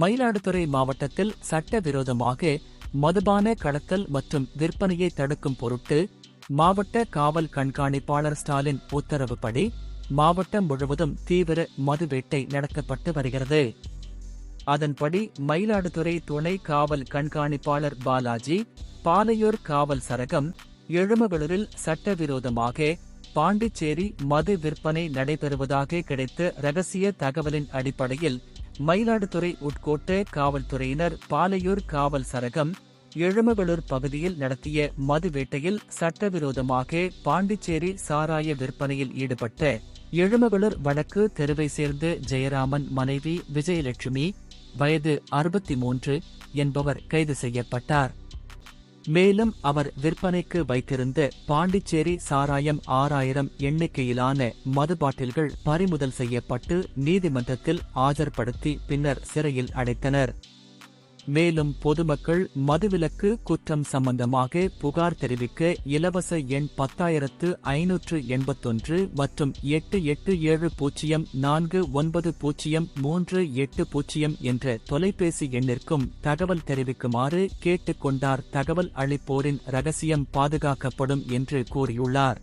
மயிலாடுதுறை மாவட்டத்தில் சட்டவிரோதமாக மதுபான கடத்தல் மற்றும் விற்பனையை தடுக்கும் பொருட்டு மாவட்ட காவல் கண்காணிப்பாளர் ஸ்டாலின் உத்தரவுப்படி மாவட்டம் முழுவதும் தீவிர மது வேட்டை நடத்தப்பட்டு வருகிறது. அதன்படி மயிலாடுதுறை துணை காவல் கண்காணிப்பாளர் பாலாஜி பாலையூர் காவல் சரகம் எழுமகளூரில் சட்டவிரோதமாக பாண்டிச்சேரி மது விற்பனை நடைபெறுவதாக கிடைத்த ரகசிய தகவலின் அடிப்படையில் மயிலாடுதுறை உட்கோட்ட காவல்துறையினர் பாலையூர் காவல் சரகம் எழுமகளூர் பகுதியில் நடத்திய மது வேட்டையில் சட்டவிரோதமாக பாண்டிச்சேரி சாராய விற்பனையில் ஈடுபட்ட எழுமகளூர் வடக்கு தெருவை சேர்ந்த ஜெயராமன் மனைவி விஜயலட்சுமி வயது அறுபத்தி மூன்று என்பவர் கைது செய்யப்பட்டார். மேலும் அவர் விற்பனைக்கு வைத்திருந்த பாண்டிச்சேரி சாராயம் ஆறாயிரம் எண்ணிக்கையிலான மது பாட்டில்கள் பறிமுதல் செய்யப்பட்டு நீதிமன்றத்தில் ஆஜர்படுத்தி பின்னர் சிறையில் அடைத்தனர். மேலும் பொதுமக்கள் மதுவிலக்கு குற்றம் சம்பந்தமாக புகார் தெரிவிக்க இலவச எண் பத்தாயிரத்து ஐநூற்று எண்பத்தொன்று மற்றும் எட்டு எட்டு ஏழு பூஜ்ஜியம் நான்கு ஒன்பது பூஜ்ஜியம் மூன்று எட்டு பூஜ்ஜியம் என்ற தொலைபேசி எண்ணிற்கும் தகவல் தெரிவிக்குமாறு கேட்டுக்கொண்டார் தகவல் அளிப்போரின் ரகசியம் பாதுகாக்கப்படும் என்று கூறியுள்ளார்.